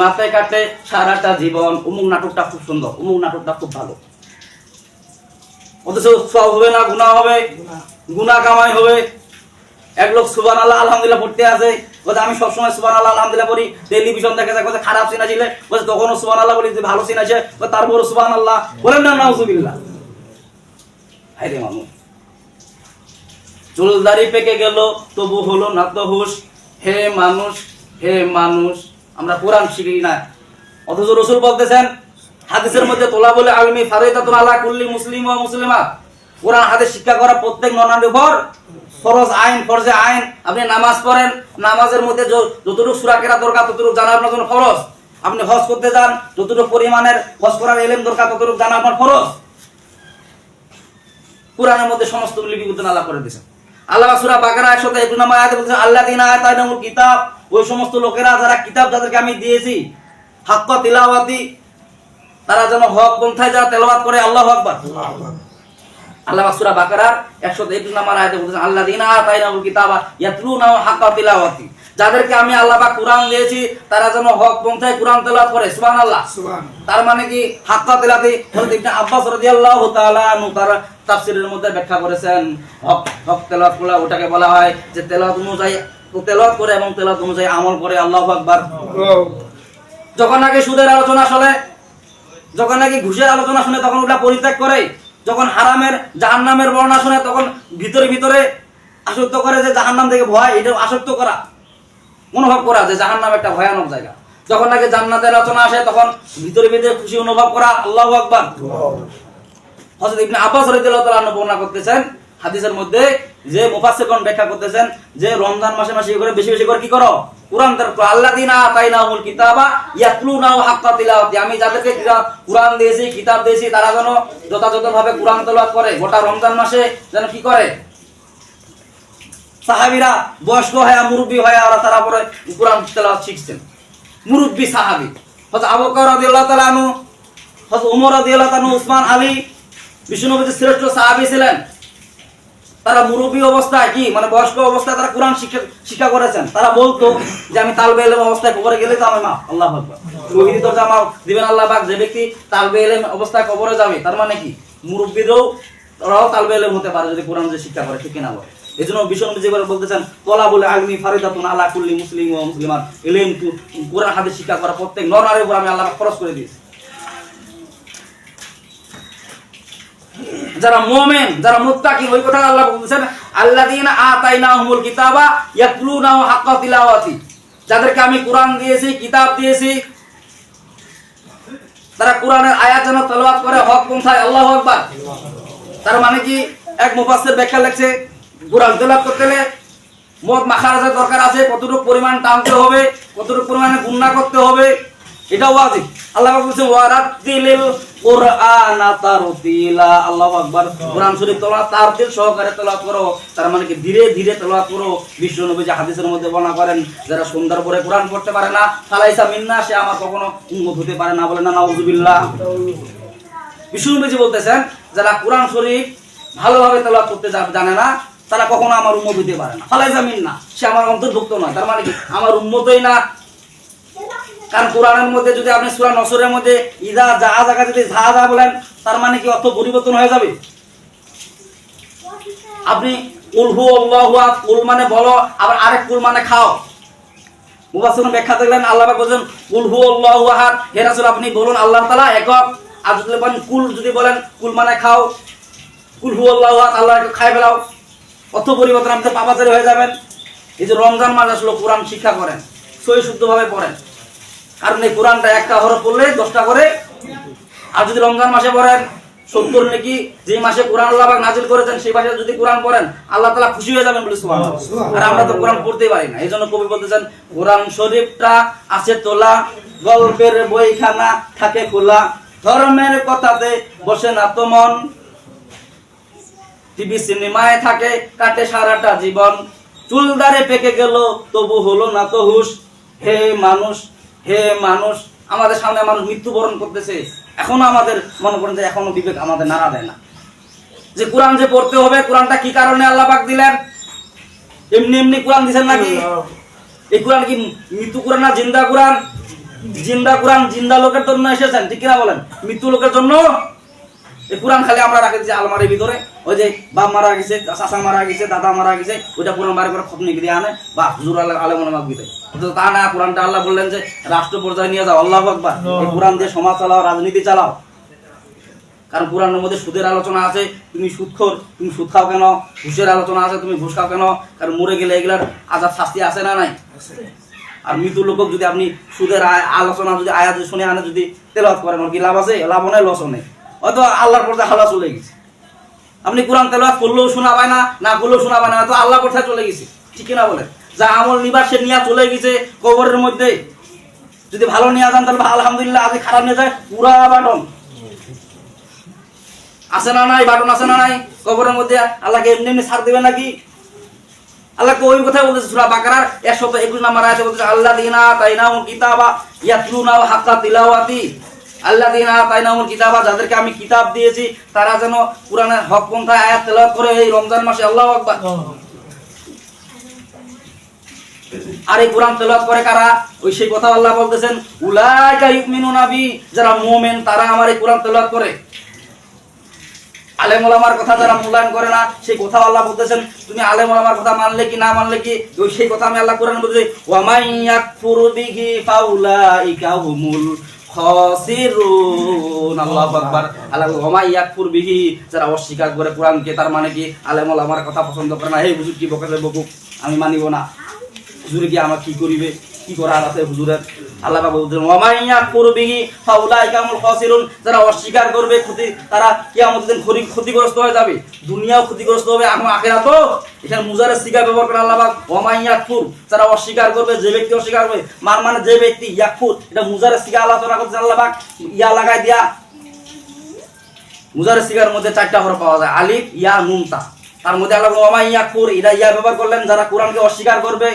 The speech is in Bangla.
মাথায় কাটে সারাটা জীবন উমুক নাটকটা খুব সুন্দর, উমুক নাটকটা খুব ভালো। অথচ সব হবে না গুণা হবে গুণা কামাই হবে। এক লোক সুবান আল্লাহ আলহামদুলিল্লাহ পড়তে আছে বলছে, আমি সবসময় সুবান আল্লাহ আলহামদুলিল্লাহ পড়ি। টেলিভিশন দেখা যায় বলছে, খারাপ সিন আছিল বলছে, তখনও সুবান আল্লাহ বলি যে ভালো সিন আছে বলে তারপরও সুবান আল্লাহ বলেন না, নাউজুবিল্লাহ। হাই রে মানুষ চুলদারি পেকে গেল, তবু হলো না তো হুশ। হে মানুষ হে মানুষ আমরা কোরআন শিখি না। অথচ রসুল বলতেছেন, হাদিসের মধ্যে তোলা বলে আলমি ফারিদাতুন আলা কুল্লি মুসলিম ও মুসলিমা। কোরআন হাদিস শিক্ষা করা প্রত্যেক ননার উপর ফরজ আইন, ফরজে আইন। আপনি নামাজ পড়েন, নামাজের মধ্যে যতটুকু সুরা কেরা দরকার, ততটুকু জানা আপনার জন্য ফরজ। আপনি হজ করতে যান, যতটুকু পরিমাণের হজ করার এলেম দরকার, ততটুকু জানা আপনার ফরজ। কোরআনের মধ্যে সমস্ত লিপিবদ্ধ আল্লাহ করে দিয়েছেন। আল্লাহ সুরা বাকারা একশো এক নম্বর আয়াতে বলছেন আল্লাহ দিন আয়াত কিতাব ওই সমস্ত লোকেরা যারা কিতাব যাদেরকে আমি দিয়েছি হাক্কা তিলাওয়াতি তারা যেন হক পন্থায় যারা তেলাওয়াত করে আল্লাহ আকবার। আল্লাহ সুরা বাকারার একশো একুশ নম্বর আয়াতে বলছেন আল্লাহ দিন আয়াত আইনামুল কিতাব ইয়াতলুনা হাক্কা তিলাওয়াতি। যাদেরকে আমি আল্লাহ বা কোরআন দিয়েছি তারা যেন হক পন্থায় কোরআন তেলাওয়াত করে। সুবহানাল্লাহ। তার মানে কি? হাক্কা তেলাতে হযরত ইবনে আব্বাস রাদিয়াল্লাহু তাআলা আনহু তার তাফসীরের মধ্যে ব্যাখ্যা করেছেন। হক হক তেলাওয়াত ওটাকে বলা হয় যে তেলাওয়াত অনুযায়ী তেলাওয়াত করে এবং তেলাওয়াত অনুযায়ী আমল করে আল্লাহু আকবার। যখন নাকি সুদের আলোচনা যখন নাকি ঘুষের আলোচনা শুনে তখন ওটা পরিত্যাগ করে যখন হারামের জাহান্নামের বর্ণনা শুনে তখন ভিতরে ভিতরে আসক্ত করে যে জাহান্নাম থেকে ভয় এটা আসক্ত করা অনুভব করা যে জাহান্নাম একটা ভয়ানক জায়গা। যখন নাকি জান্নাতের আলোচনা আসে তখন ভিতরে ভিতরে খুশি অনুভব করা আল্লাহ আকবার। হযরত ইবনে আব্বাস রাদিয়াল্লাহু তাআলা বর্ণনা করতেছেন হাদিসের মধ্যে যে মুফাসসিরগণ ব্যাখ্যা করতেছেন যে রমজান মাসে মাসে করে বেশি বেশি করে কি করো? কোরআন তার আল্লাযিনা আতাইনাহুল কিতাবা ইয়াতলুনাহু হাক্কা তিলাওয়াতি। আমি যাদেরকে কোরআন দিয়েছি, কিতাব দিয়েছি, তারা যেন যথাযথভাবে কোরআন তেলাওয়াত করে। গোটা রমজান মাসে যেন কি করে? সাহাবীরা বয়স্ক হয়ে, মুরব্বী হয়ে ওরা তারা পরে কোরআন তেলাওয়াত শিখছেন। মুরব্বী সাহাবী, হযরত আবু বকর রাদিয়াল্লাহু তাআলা আনহু, হযরত উমর রাদিয়াল্লাহু তাআলা উসমান আলী বিষ্ণুনবীর শ্রেষ্ঠ সাহাবী ছিলেন। তারা মুরব্বী অবস্থায় কি? মানে বয়স্ক অবস্থায় তারা কোরআন শিক্ষা শিক্ষা করেছেন। তারা বলতো যে আমি তালবে এলেম অবস্থায় কবরে গেলে তো আমি মা আল্লাহ আকবার। দরজা মা দিবেন আল্লাহ পাক। যে ব্যক্তি তালবে এলেম অবস্থায় কবরে যাবে, তার মানে কি? মুরব্বীরাও তারাও তালবে এলেম হতে পারে যদি কোরআন যে শিক্ষা করে, ঠিক কিনা বলে। এই জন্য বিষ্ণু যেভাবে বলতেছেন তলা বলে আলমি ফারিদাতুন আলা কুল্লি মুসলিম ও মুসলিমান এলেম কোরআন হাদিস শিক্ষা করা প্রত্যেক নর নারীর উপর আমি আল্লাহ খরচ করে দিয়েছি। যারা মোমেন, যারা মুত্তাকিন, ওই কথা আল্লাহ বলছেন, আল্লাযীনা আতাইনাহুমুল কিতাবা ইয়াতলুনাহু হাক্কা তিলাওয়াতি। যাদেরকে আমি কোরআন দিয়েছি, কিতাব দিয়েছি, তারা কোরআনের আয়াত যেন তেলাওয়াত করে, হক পন্থায়, আল্লাহ আকবার। তার মানে কি? এক মুফাসসির ব্যাখ্যা লিখছে, কোরআন তেলাওয়াত করতে গেলে মদ মাখারাজের দরকার আছে, কতটুকু পরিমাণ টানতে হবে, কতটুকু পরিমাণে গুণনা করতে হবে ওয়াজিব আল্লাহ পাক বলছেন ওয়ারাতিলিল কুরআনা তারতিলা। আল্লাহু আকবার। কোরআন শরীফ তারতিল সহকারে তেলাওয়াত করো। তার মানে কি ধীরে ধীরে তেলাওয়াত করো। বিশ্ব নবী যে হাদিসের মধ্যে বর্ণনা করেন যারা সুন্দর করে কোরআন পড়তে পারে না ফালাইসা মিন্না সে আমার কখনো হতে পারে না বলে না নাউজুবিল্লাহ। বিশ্ব নবীজি বলতেছেন যারা কোরআন শরীফ ভালোভাবে তেলাওয়াত করতে জানে না তারা কখনো আমার উম্মত হতে পারে না। ফালাইসা মিন্না সে আমার অন্তর্ভুক্ত নয়। তার মানে কি আমার উম্মতই না। কারণ কোরআনের মধ্যে যদি আপনি সূরা নসরের মধ্যে ইদা যা জায়গা যদি যা যা বলেন তার মানে কি অর্থ পরিবর্তন হয়ে যাবে? আপনি উলহু আল্লাহু আহাদ, কুল মানে বলো আবার আরেক কুল মানে খাও। মুবাসসির ব্যাখ্যা দেখলেন আল্লাহ পাক বলেন উলহু আল্লাহু আহাদ হে রাসূল আপনি বলুন আল্লাহ তাআলা একক। আর যদি বলেন কুল যদি বলেন কুল মানে খাও কুল হু আল্লাহু খাই ফেলাও। অর্থ পরিবর্তন আপনি পাপাচারি হয়ে যাবেন। এই যে রমজান মাস আসলো কোরআন শিক্ষা করেন সই শুদ্ধভাবে পড়েন। কারণ এই কোরআনটা একটা হরফ পড়লে দশটা করে। আর যদি রমজান মাসে পড়েন সত্তর নাকি যে মাসে কোরআন আল্লাহ নাজিল করেছেন সেই মাসে যদি কোরআন পড়েন আল্লাহ তাআলা খুশি হয়ে যাবেন বলে আর আমরা তো কোরআন পড়তেই পারি না। এই জন্য কবি বলতেছেন কোরআন শরীফটা আছে তোলা গল্পের বইখানা থাকে খোলা ধর্মের কথাতে বসে না তো মন। টিভি সিনেমায় থাকে কাটে সারাটা জীবন। চুলদারে পেকে গেল তবু হলো না তো হুশ। হে মানুষ হে মানুষ, আমাদের সামনে মানুষ মৃত্যুবরণ করতেছে। এখনও আমাদের মনে করেন যে এখনও বিবেক আমাদের নাড়া দেয় না। যে কোরআন যে পড়তে হবে, কোরআনটা কি কারণে আল্লাহ পাক দিলেন? এমনি এমনি কোরআন দিছেন নাকি? এই কোরআন কি মৃত্যু কোরআন না জিন্দা কোরআন? জিন্দা কোরআন জিন্দা লোকের জন্য এসেছেন, ঠিক কিনা বলেন? মৃত্যু লোকের জন্য এই কোরআন খালি আমরা রাখি যে আলমারির ভিতরে। ওই যে বাপ মারা গেছে চাচা মারা গেছে দাদা মারা গেছে ওইটা কোরআন বাড়ি করে খতম দিয়ে আনে। বা হুজুর আল্লাহ আলম মাক দিতে তো তা না কোরআনটা আল্লাহ বললেন যে রাষ্ট্র পর্যায়ে নিয়ে যাও আল্লাহ আকবার। এই কোরআন দিয়ে সমাজ চালাও রাজনীতি চালাও। কারণ কোরআনের মধ্যে সুদের আলোচনা আছে তুমি সুদখোর তুমি সুদ খাও কেন? ঘুষের আলোচনা আছে তুমি ঘুষ খাও কেন? কারণ মরে গেলে এগুলার আজাদ শাস্তি আছে না নাই? আর মৃত্যু লোকক যদি আপনি সুদের আয়- আলোচনা যদি আয়াত শুনে আনে যদি তেলাওয়াত করেন ওর কি লাভ আছে? লাভ নেই লসও নেই। হয়তো আল্লাহর পর্যায়ে হালা চলে গেছে। আপনি কোরআন তেলাওয়াত করলেও শোনা পায় না না করলেও শোনা পায় না হয়তো আল্লাহ পর্যায়ে চলে গেছে। ঠিক না বলেন? যা আমল নিবার সে নিয়ে চলে গেছে কবরের মধ্যে। যদি ভালো নিয়ে যান, তাহলে আলহামদুলিল্লাহ আজ খারাপ নিয়ে যায়, পুরা বাটন। আছে না নাই? বাটন আছে না নাই? কবরের মধ্যে আল্লাহকে এমনি এমনি ছাড় দেবে নাকি? আল্লাহকে ওই কথা বলতেছে সূরা বাকারার 121 নম্বর আয়াতে বলতেছে, আল্লাযিনা তাইনাহুম কিতাবা ইয়াতলুনা হাক্কা তিলাওয়াতি। আল্লাযিনা তাইনাহুম কিতাবা, যাদেরকে আমি কিতাব দিয়েছি, তারা যেন কোরআনের হক পন্থা আয়াত তেলাওয়াত করে এই রমজান মাসে, আল্লাহু আকবার। আর এই কোরআন তেলাওয়াত করে কারা? ওই সেই কথা আল্লাহ বলতেছেন, উলাইকা ইউমিনুনা বি যারা মুমিন, তারা আমার এই কোরআন তেলাওয়াত করে। আলেম ওলামার কথা যারা মূল্যায়ন করে না, সেই কথা আল্লাহ বলতেছেন, তুমি আলেম ওলামার কথা মানলে কি, না মানলে কি? ওই সেই কথা আমি আল্লাহ কোরআন বলতেছি ওয়ামাই ইয়াকফুরু বিহি ফাউলাইকা হুমুল খাসিরুন। আল্লাহু আকবার। আলাম ওমা ইয়াকফুর বিহি। যারা অস্বীকার করে কোরআনকে, তার মানে কি? আলেম আমার কথা পছন্দ করে না। এই বুঝুক কি বকাতে বকুক? আমি মানিব না। হুজুরে, কি আমার কি করিবে? কি করার আছে হুজুরের? আল্লাহ বাবা বলছেন ওয়ামাইয়া করবিহি ফাউলাইকা হুমুল খাসিরুন যারা অস্বীকার করবে ক্ষতি, তারা কিয়ামতের দিন ক্ষতি ক্ষতিগ্রস্ত হয়ে যাবে, দুনিয়াও ক্ষতিগ্রস্ত হবে, এখন আখিরাতও। এখানে মুজারের সিগা ব্যবহার করে আল্লাহ পাক ওয়ামাইয়া কুর যারা অস্বীকার করবে, যে ব্যক্তি অস্বীকার করবে, মার মানে যে ব্যক্তি ইয়াকফুর এটা মুজারের সিগা আলোচনা করছে আল্লাহ পাক, ইয়া লাগাই দিয়া। মুজারের শিকার মধ্যে চারটা হরফ পাওয়া যায়, আলিফ, ইয়া, নুন, তা। তার মধ্যে আল্লাহ ওয়ামাইয়া কুর এটা ইয়া ব্যবহার করলেন, যারা কোরআনকে অস্বীকার করবে